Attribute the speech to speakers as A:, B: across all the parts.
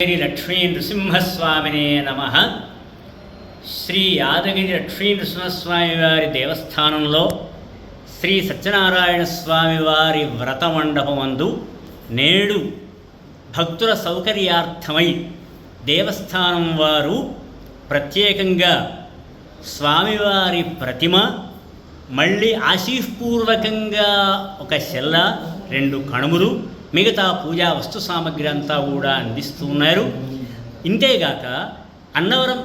A: యాదగిరి లక్ష్మీ నృసింహస్వామినే నమ. శ్రీ యాదగిరి లక్ష్మీ నృసింహస్వామి వారి దేవస్థానంలో శ్రీ సత్యనారాయణ స్వామి వారి వ్రత మండపమందు నేడు భక్తుల సౌకర్యార్థమై దేవస్థానం వారు ప్రత్యేకంగా స్వామివారి ప్రతిమ మళ్ళీ ఆశీపూర్వకంగా ఒక శల్ల రెండు కణుములు మిగతా పూజా వస్తు సామగ్రి అంతా కూడా అందిస్తున్నారు. ఇంతేగాక అన్నవరం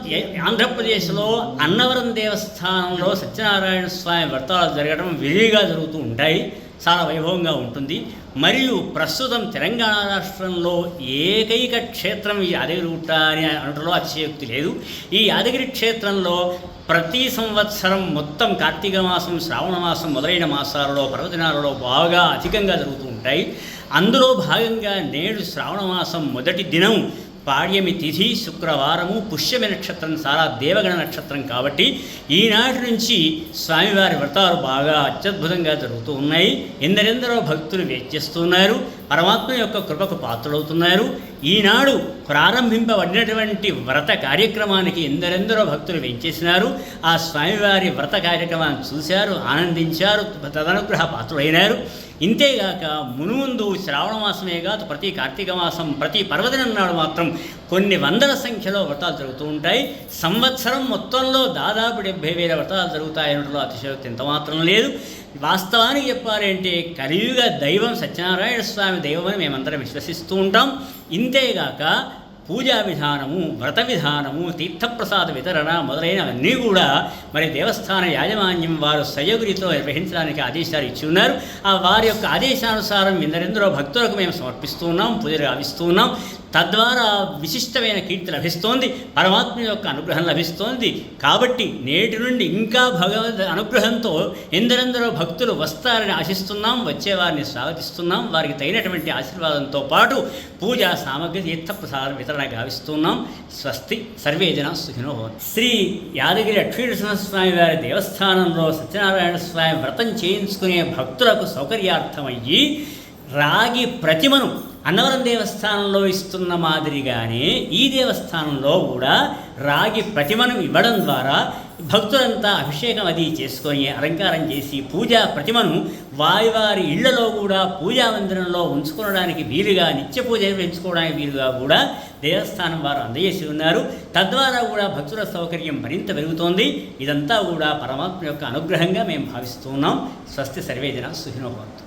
A: ఆంధ్రప్రదేశ్లో అన్నవరం దేవస్థానంలో సత్యనారాయణ స్వామి వ్రతాలు జరగడం విరివిగా జరుగుతూ ఉంటాయి. చాలా వైభవంగా ఉంటుంది. మరియు ప్రస్తుతం తెలంగాణ రాష్ట్రంలో ఏకైక క్షేత్రం ఈ యాదగిరిగుట్ట అని అనడంలో అతిశయోక్తి లేదు. ఈ యాదగిరి క్షేత్రంలో ప్రతి సంవత్సరం మొత్తం కార్తీక మాసం శ్రావణ మాసం మొదలైన మాసాలలో పర్వదినాలలో బాగా అధికంగా జరుగుతూ ఉంటాయి. అందులో భాగంగా నేడు శ్రావణ మాసం మొదటి దినం పాడ్యమి తిథి శుక్రవారము పుష్యమి నక్షత్రం చాలా దేవగణ నక్షత్రం కాబట్టి ఈనాటి నుంచి స్వామివారి వ్రతాలు బాగా అత్యద్భుతంగా జరుగుతూ ఉన్నాయి. ఎందరెందరో భక్తులు వేచిస్తున్నారు పరమాత్మ యొక్క కృపకు పాత్రలవుతున్నారు. ఈనాడు ప్రారంభింపబడినటువంటి వ్రత కార్యక్రమానికి ఎందరెందరో భక్తులు వెంచేసినారు. ఆ స్వామివారి వ్రత కార్యక్రమాన్ని చూశారు ఆనందించారు తదనుగ్రహ పాత్రులైనారు. ఇంతేగాక మునుముందు శ్రావణ మాసమే కాదు ప్రతి కార్తీక మాసం ప్రతి పర్వదినం నాడు మాత్రం కొన్ని వందల సంఖ్యలో వ్రతాలు జరుగుతూ ఉంటాయి. సంవత్సరం మొత్తంలో దాదాపు డెబ్బై వేల వ్రతాలు జరుగుతాయనట్లో అతిశయోక్తి ఎంత మాత్రం లేదు. వాస్తవానికి చెప్పాలంటే కలియుగ దైవం సత్యనారాయణ స్వామి దైవమని మేమందరం విశ్వసిస్తూ ఉంటాం. ఇంతేగాక పూజా విధానము వ్రత విధానము తీర్థప్రసాద వితరణ మొదలైనవన్నీ కూడా మరి దేవస్థాన యాజమాన్యం వారు సయోగురితో నిర్వహించడానికి ఆదేశాలు ఇచ్చి ఉన్నారు ఆ వారి యొక్క ఆదేశానుసారం ఎందరెందరో భక్తులకు మేము సమర్పిస్తూ ఉన్నాం పూజలు గావిస్తూ ఉన్నాం. తద్వారా విశిష్టమైన కీర్తి లభిస్తోంది పరమాత్మ యొక్క అనుగ్రహం లభిస్తోంది. కాబట్టి నేటి నుండి ఇంకా భగవద్ అనుగ్రహంతో ఎందరెందరో భక్తులు వస్తారని ఆశిస్తున్నాం వచ్చేవారిని స్వాగతిస్తున్నాం. వారికి తగినటువంటి ఆశీర్వాదంతో పాటు పూజా సామగ్రి తీర్థప్రసాదం వితరణ గావిస్తున్నాం స్వస్తి సర్వే జన సుఖినో శ్రీ యాదగిరి లక్ష్మీనరసింహస్వామి వారి దేవస్థానంలో సత్యనారాయణ స్వామి వ్రతం చేయించుకునే భక్తులకు సౌకర్యార్థమయ్యి రాగి ప్రతిమను అన్నవరం దేవస్థానంలో ఇస్తున్న మాదిరిగానే ఈ దేవస్థానంలో కూడా రాగి ప్రతిమను ఇవ్వడం ద్వారా భక్తులంతా అభిషేకం అది చేసుకొని అలంకారం చేసి పూజా ప్రతిమను వారి వారి ఇళ్ళలో కూడా పూజా మందిరంలో ఉంచుకోవడానికి వీలుగా నిత్య పూజ పెంచుకోవడానికి వీలుగా కూడా దేవస్థానం వారు అందజేసి ఉన్నారు తద్వారా కూడా భక్తుల సౌకర్యం మరింత పెరుగుతోంది ఇదంతా కూడా పరమాత్మ యొక్క అనుగ్రహంగా మేము భావిస్తున్నాం స్వస్తి సర్వేజన సుఖినోభవంతు